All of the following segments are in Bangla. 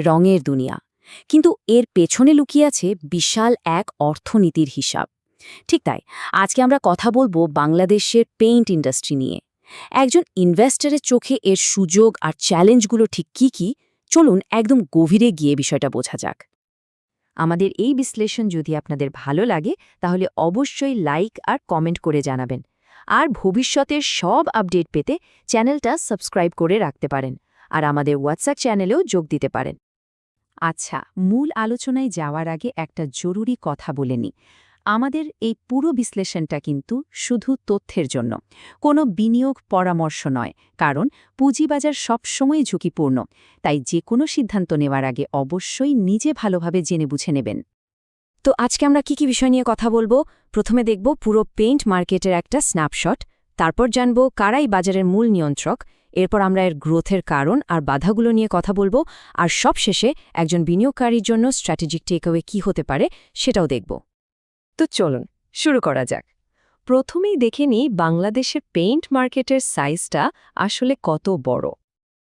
রঙের দুনিয়া। কিন্তু এর পেছনে লুকিয়ে আছে বিশাল এক অর্থনীতির হিসাব। ঠিক তাই, আজকে আমরা কথা বলব বাংলাদেশের পেইন্ট ইন্ডাস্ট্রি নিয়ে। একজন ইনভেস্টরের চোখে এর সুযোগ আর চ্যালেঞ্জগুলো ঠিক কি কি? চলুন একদম গভীরে গিয়ে বিষয়টা বোঝা যাক। আমাদের এই বিশ্লেষণ যদি আপনাদের ভালো লাগে, তাহলে অবশ্যই লাইক আর কমেন্ট করে জানাবেন। আর ভবিষ্যতের সব আপডেট পেতে চ্যানেলটা সাবস্ক্রাইব করে রাখতে পারেন। আর আমাদের হোয়াটসঅ্যাপ চ্যানেলেও যোগ দিতে পারেন। আচ্ছা মূল আলোচনায় যাওয়ার আগে একটা জরুরি কথা বলে নিই। আমাদের এই পুরো বিশ্লেষণটা কিন্তু শুধু তথ্যের জন্য। কোনো বিনিয়োগ পরামর্শ নয়, কারণ পুঁজিবাজার সবসময় ঝুঁকিপূর্ণ। তাই যে কোনো সিদ্ধান্ত নেওয়ার আগে অবশ্যই নিজে ভালোভাবে জেনে বুঝে নেবেন। তো আজকে আমরা কি কি বিষয় নিয়ে কথা বলব? প্রথমে দেখব পুরো পেইন্ট মার্কেটের একটা স্ন্যাপশট, তারপর জানব কারাই বাজারের মূল নিয়ন্ত্রক এরপর আমরা এর গ্রোথের কারণ আর বাধাগুলো নিয়ে কথা বলব, আর সবশেষে একজন বিনিয়োগকারীর জন্য স্ট্র্যাটেজিক টেকওয়ে কী হতে পারে সেটাও দেখব। তো চলুন, শুরু করা যাক। প্রথমেই দেখে নিই বাংলাদেশের পেইন্ট মার্কেটের সাইজটা আসলে কত বড়।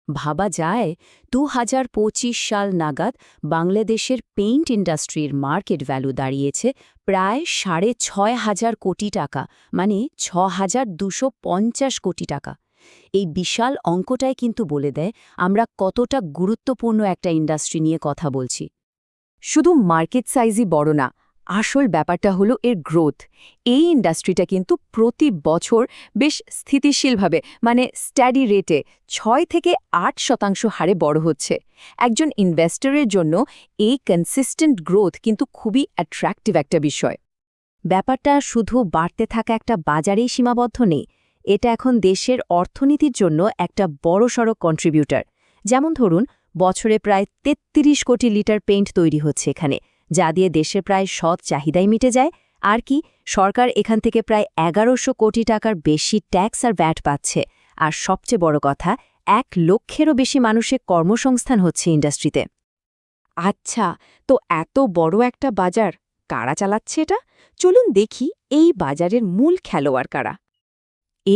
ভাবা যায় দু হাজার পঁচিশ সাল নাগাদ বাংলাদেশের পেইন্ট ইন্ডাস্ট্রির মার্কেট ভ্যালু দাঁড়িয়েছে প্রায় সাড়ে ছয় হাজার কোটি টাকা মানে ছ হাজার দুশো পঞ্চাশ কোটি টাকা। এই বিশাল অঙ্কটাই কিন্তু বলে দেয় আমরা কতটা গুরুত্বপূর্ণ একটা ইন্ডাস্ট্রি নিয়ে কথা বলছি। শুধু মার্কেট সাইজই বড় না, আসল ব্যাপারটা হলো এর গ্রোথ এই ইন্ডাস্ট্রিটা কিন্তু প্রতি বছর বেশ স্থিতিশীলভাবে মানে স্ট্যাডি রেটে ছয় থেকে আট শতাংশ হারে বড় হচ্ছে। একজন ইনভেস্টরের জন্য এই কনসিস্টেন্ট গ্রোথ কিন্তু খুবই অ্যাট্রাক্টিভ একটা বিষয়। ব্যাপারটা শুধু বাড়তে থাকা একটা বাজারেই সীমাবদ্ধ নেই এটা এখন দেশের অর্থনীতির জন্য একটা বড়সড় কন্ট্রিবিউটার যেমন ধরুন, বছরে প্রায় ৩৩ কোটি লিটার পেইন্ট তৈরি হচ্ছে এখানে, যা দিয়ে দেশের প্রায় সৎ চাহিদাই মিটে যায়। আর কি, সরকার এখান থেকে প্রায় এগারোশো কোটি টাকার বেশি ট্যাক্স আর ব্যাট পাচ্ছে। আর সবচেয়ে বড় কথা, এক লক্ষেরও বেশি মানুষের কর্মসংস্থান হচ্ছে ইন্ডাস্ট্রিতে আচ্ছা তো এত বড় একটা বাজার কারা চালাচ্ছে এটা? চলুন দেখি এই বাজারের মূল খেলোয়াড় কারা।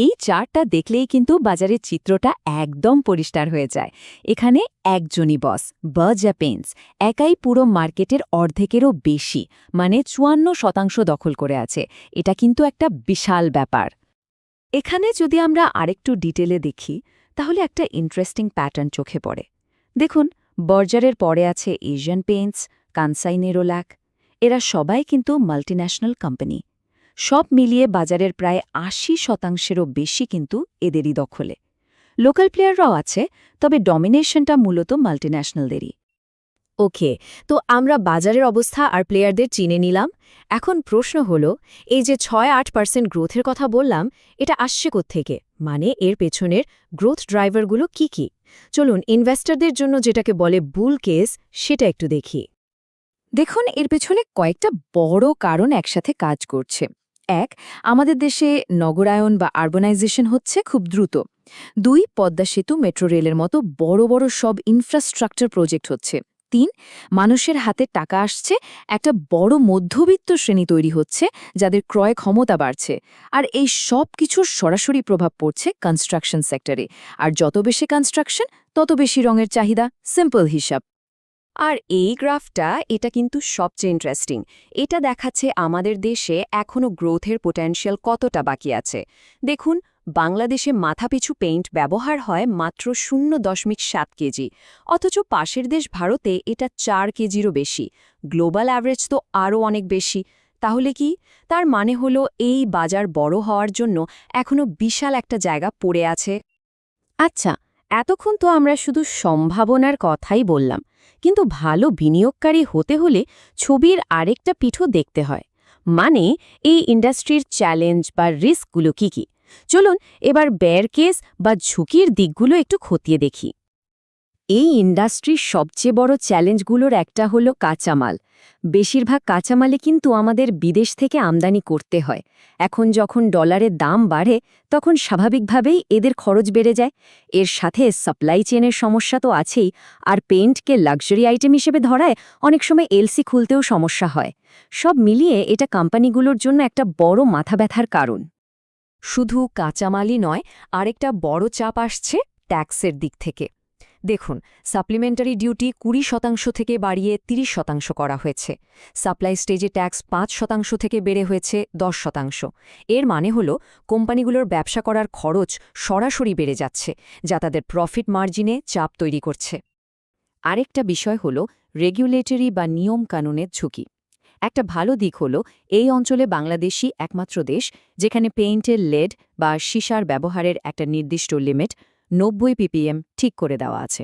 এই চারটা দেখলেই কিন্তু বাজারের চিত্রটা একদম পরিষ্কার হয়ে যায়। এখানে একজনই বস, বার্জা পেন্স একাই পুরো মার্কেটের অর্ধেকেরও বেশি মানে চুয়ান্ন শতাংশ দখল করে আছে। এটা কিন্তু একটা বিশাল ব্যাপার। এখানে যদি আমরা আরেকটু ডিটেলে দেখি, তাহলে একটা ইন্টারেস্টিং প্যাটার্ন চোখে পড়ে। দেখুন, বর্জারের পরে আছে এশিয়ান পেইন্টস কানসাই নেরোল্যাক। এরা সবাই কিন্তু মাল্টিন্যাশনাল কোম্পানি। সব মিলিয়ে বাজারের প্রায় আশি শতাংশেরও বেশি কিন্তু এদেরই দখলে। লোকাল প্লেয়াররাও আছে, তবে ডমিনেশনটা মূলত মাল্টিন্যাশনালদেরই। ওকে, তো আমরা বাজারের অবস্থা আর প্লেয়ারদের চিনে নিলাম। এখন প্রশ্ন হল, এই যে ছয় আট পার্সেন্ট গ্রোথের কথা বললাম, এটা আসছে থেকে মানে এর পেছনের গ্রোথ ড্রাইভারগুলো কি কি? চলুন ইনভেস্টরদের জন্য যেটাকে বলে বুল কেস, সেটা একটু দেখি। দেখুন, এর পেছনে কয়েকটা বড় কারণ একসাথে কাজ করছে। এক, আমাদের দেশে নগরায়ন বা আরবানাইজেশন হচ্ছে খুব দ্রুত। দুই, পদ্মা সেতু, মেট্রো রেলের মতো বড় বড় সব ইনফ্রাস্ট্রাকচার প্রজেক্ট হচ্ছে। তিন, মানুষের হাতে টাকা আসছে, একটা বড় মধ্যবিত্ত শ্রেণি তৈরি হচ্ছে, যাদের ক্রয় ক্ষমতা বাড়ছে। আর এই সব কিছুর সরাসরি প্রভাব পড়ছে কনস্ট্রাকশন সেক্টরে আর যত বেশি কনস্ট্রাকশন তত বেশি রঙের চাহিদা। সিম্পল হিসাব। আর এই গ্রাফটা, এটা কিন্তু সবচেয়ে ইন্টারেস্টিং এটা দেখাচ্ছে আমাদের দেশে এখনও গ্রোথের পোটেনশিয়াল কতটা বাকি আছে। দেখুন, বাংলাদেশে মাথাপিছু পেইন্ট ব্যবহার হয় মাত্র শূন্য দশমিক সাত কেজি। অথচ পাশের দেশ ভারতে এটা চার কেজিরও বেশি। গ্লোবাল অ্যাভারেজ তো আরও অনেক বেশি। তাহলে কি? তার মানে হলো এই বাজার বড় হওয়ার জন্য এখনও বিশাল একটা জায়গা পড়ে আছে। আচ্ছা এতক্ষণ তো আমরা শুধু সম্ভাবনার কথাই বললাম, কিন্তু ভালো বিনিয়োগকারী হতে হলে ছবির আরেকটা পিঠও দেখতে হয়। মানে এই ইন্ডাস্ট্রির চ্যালেঞ্জ বা রিস্কগুলো কি কি? চলুন এবার বেয়ার কেস বা ঝুঁকির দিকগুলো একটু খতিয়ে দেখি। এই ইন্ডাস্ট্রির সবচেয়ে বড় চ্যালেঞ্জগুলোর একটা হলো কাঁচামাল। বেশিরভাগ কাঁচামালে কিন্তু আমাদের বিদেশ থেকে আমদানি করতে হয়। এখন যখন ডলারের দাম বাড়ে, তখন স্বাভাবিকভাবেই এদের খরচ বেড়ে যায়। এর সাথে সাপ্লাই চেনের সমস্যা তো আছেই, আর পেন্টকে লাক্সারি আইটেম হিসেবে ধরায় অনেক সময় এলসি খুলতেও সমস্যা হয়। সব মিলিয়ে এটা কোম্পানিগুলোর জন্য একটা বড় মাথা ব্যথার কারণ। শুধু কাঁচামালই নয়, আরেকটা বড় চাপ আসছে ট্যাক্সের দিক থেকে। দেখুন, সাপ্লিমেন্টারি ডিউটি কুড়ি শতাংশ থেকে বাড়িয়ে ৩০ শতাংশ করা হয়েছে। সাপ্লাই স্টেজে ট্যাক্স পাঁচ শতাংশ থেকে বেড়ে হয়েছে দশ শতাংশ। এর মানে হল, কোম্পানিগুলোর ব্যবসা করার খরচ সরাসরি বেড়ে যাচ্ছে, যা তাদের প্রফিট মার্জিনে চাপ তৈরি করছে। আরেকটা বিষয় হল, রেগুলেটরি বা নিয়ম কানুনের ঝুঁকি। একটা ভালো দিক হল, এই অঞ্চলে বাংলাদেশই একমাত্র দেশ, যেখানে পেইন্টের লেড বা সীসার ব্যবহারের একটা নির্দিষ্ট লিমিট নব্বই পিপিএম ঠিক করে দেওয়া আছে।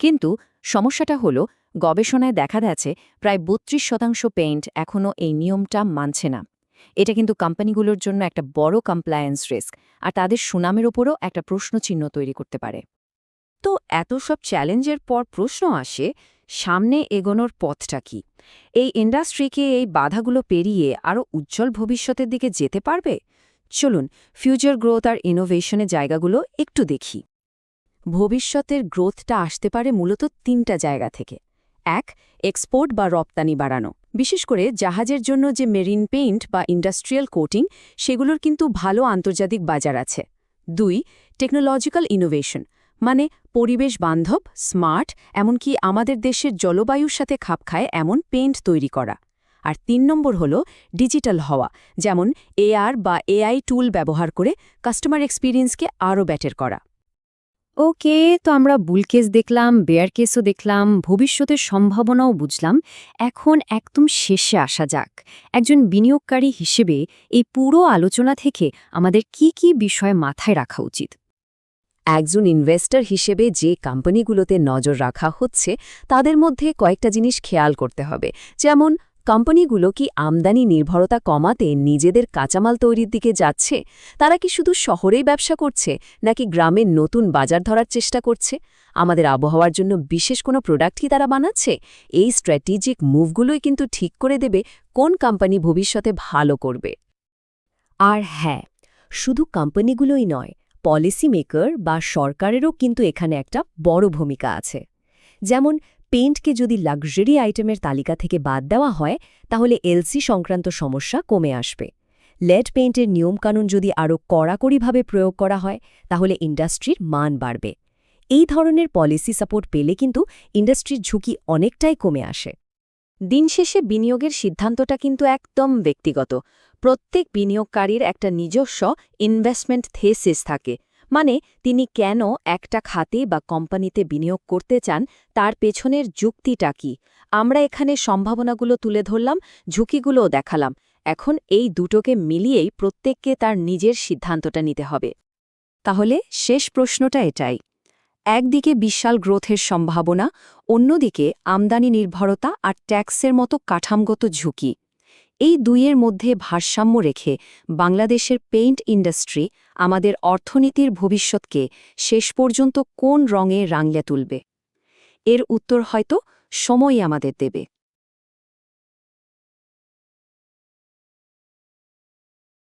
কিন্তু সমস্যাটা হল, গবেষণায় দেখা গেছে প্রায় বত্রিশ শতাংশ পেইন্ট এখনও এই নিয়মটা মানছে না। এটা কিন্তু কোম্পানিগুলোর জন্য একটা বড় কমপ্লায়েন্স রিস্ক আর তাদের সুনামের ওপরও একটা প্রশ্নচিহ্ন তৈরি করতে পারে। তো এত সব চ্যালেঞ্জের পর প্রশ্ন আসে, সামনে এগোনোর পথটা কি? এই ইন্ডাস্ট্রিকে এই বাধাগুলো পেরিয়ে আরও উজ্জ্বল ভবিষ্যতের দিকে যেতে পারবে? চলুন ফিউচার গ্রোথ আর ইনোভেশনের জায়গাগুলো একটু দেখি। ভবিষ্যতের গ্রোথটা আসতে পারে মূলত তিনটা জায়গা থেকে। এক, এক্সপোর্ট বা রপ্তানি বাড়ানো। বিশেষ করে জাহাজের জন্য যে মেরিন পেইন্ট বা ইন্ডাস্ট্রিয়াল কোটিং, সেগুলোর কিন্তু ভালো আন্তর্জাতিক বাজার আছে। দুই, টেকনোলজিক্যাল ইনোভেশন। মানে পরিবেশ বান্ধব, স্মার্ট, এমনকি আমাদের দেশের জলবায়ুর সাথে খাপ খায় এমন পেইন্ট তৈরি করা। আর তিন নম্বর হল ডিজিটাল হওয়া, যেমন এআর বা এআই টুল ব্যবহার করে কাস্টমার এক্সপিরিয়েন্সকে আরও ব্যাটার করা। ওকে, তো আমরা বুল কেস দেখলাম, বেয়ার কেসও দেখলাম, ভবিষ্যতের সম্ভাবনাও বুঝলাম। এখন একদম শেষে আসা যাক। একজন বিনিয়োগকারী হিসেবে এই পুরো আলোচনা থেকে আমাদের কি কি বিষয় মাথায় রাখা উচিত? একজন ইনভেস্টর হিসেবে যে কোম্পানিগুলোতে নজর রাখা হচ্ছে, তাদের মধ্যে কয়েকটা জিনিস খেয়াল করতে হবে। যেমন কোম্পানিগুলো কি আমদানি নির্ভরতা কমাতে নিজেদের কাঁচামাল তৈরির দিকে যাচ্ছে? তারা কি শুধু শহরেই ব্যবসা করছে, নাকি গ্রামের নতুন বাজার ধরার চেষ্টা করছে? আমাদের আবহাওয়ার জন্য বিশেষ কোনো প্রোডাক্ট কি তারা বানাচ্ছে? এই স্ট্র্যাটেজিক মুভগুলোই কিন্তু ঠিক করে দেবে কোন কোম্পানি ভবিষ্যতে ভালো করবে। আর হ্যাঁ শুধু কোম্পানিগুলোই নয়, পলিসি মেকার বা সরকারেরও কিন্তু এখানে একটা বড় ভূমিকা আছে। যেমন পেইন্টকে যদি লাক্সারি আইটেমের তালিকা থেকে বাদ দেওয়া হয়, তাহলে এলসি সংক্রান্ত সমস্যা কমে আসবে। লেড পেইন্টের নিয়মকানুন যদি আরও কড়াকড়িভাবে প্রয়োগ করা হয়, তাহলে ইন্ডাস্ট্রির মান বাড়বে। এই ধরনের পলিসি সাপোর্ট পেলে কিন্তু ইন্ডাস্ট্রির ঝুঁকি অনেকটাই কমে আসে। দিন শেষে বিনিয়োগের সিদ্ধান্তটা কিন্তু একদম ব্যক্তিগত। প্রত্যেক বিনিয়োগকারীর একটা নিজস্ব ইনভেস্টমেন্ট থেসিস থাকে। মানে তিনি কেন একটা খাতে বা কোম্পানিতে বিনিয়োগ করতে চান, তার পেছনের যুক্তিটা কি? আমরা এখানে সম্ভাবনাগুলো তুলে ধরলাম, ঝুঁকিগুলোও দেখালাম। এখন এই দুটোকে মিলিয়েই প্রত্যেককে তার নিজের সিদ্ধান্তটা নিতে হবে। তাহলে শেষ প্রশ্নটা এটাই। একদিকে বিশাল গ্রোথের সম্ভাবনা, অন্যদিকে আমদানি নির্ভরতা আর ট্যাক্সের মতো কাঠামগত ঝুঁকি। এই দুইয়ের মধ্যে ভারসাম্য রেখে বাংলাদেশের পেইন্ট ইন্ডাস্ট্রি আমাদের অর্থনীতির ভবিষ্যৎকে শেষ পর্যন্ত কোন রঙে রাঙলে তুলবে? এর উত্তর হয়তো সময় আমাদের দেবে।